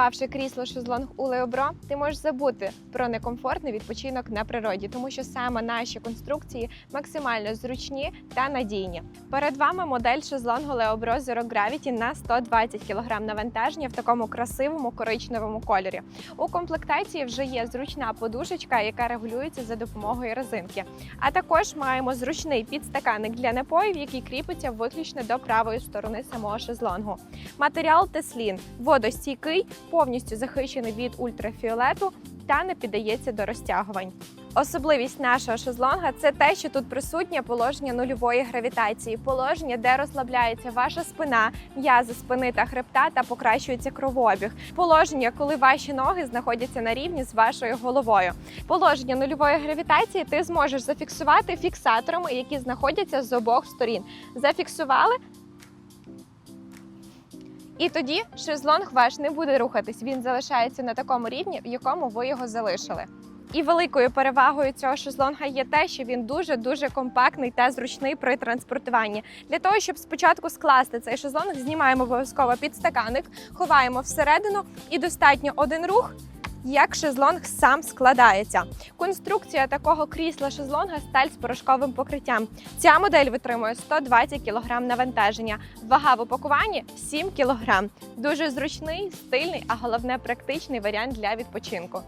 Придбавши крісло шезлонг у Леобро, ти можеш забути про некомфортний відпочинок на природі, тому що саме наші конструкції максимально зручні та надійні. Перед вами модель шезлонгу Леобро Zero Gravity на 120 кг навантаження в такому красивому коричневому кольорі. У комплектації вже є зручна подушечка, яка регулюється за допомогою резинки. А також маємо зручний підстаканник для напоїв, який кріпиться виключно до правої сторони самого шезлонгу. Матеріал Теслін водостійкий, повністю захищений від ультрафіолету та не піддається до розтягувань. Особливість нашого шезлонга це те, що тут присутнє положення нульової гравітації, положення, де розслабляється ваша спина, м'язи спини та хребта та покращується кровообіг. Положення, коли ваші ноги знаходяться на рівні з вашою головою. Положення нульової гравітації ти зможеш зафіксувати фіксаторами, які знаходяться з обох сторін. Зафіксували. І тоді шезлонг ваш не буде рухатись. Він залишається на такому рівні, в якому ви його залишили. І великою перевагою цього шезлонга є те, що він дуже дуже компактний та зручний при транспортуванні. Для того, щоб спочатку скласти цей шезлонг, знімаємо обов'язково підстаканник, ховаємо всередину і достатньо один рух. Як шезлонг сам складається. Конструкція такого крісла шезлонга сталь з порошковим покриттям. Ця модель витримує 120 кг навантаження. Вага в упакуванні 7 кг. Дуже зручний, стильний, а головне практичний варіант для відпочинку.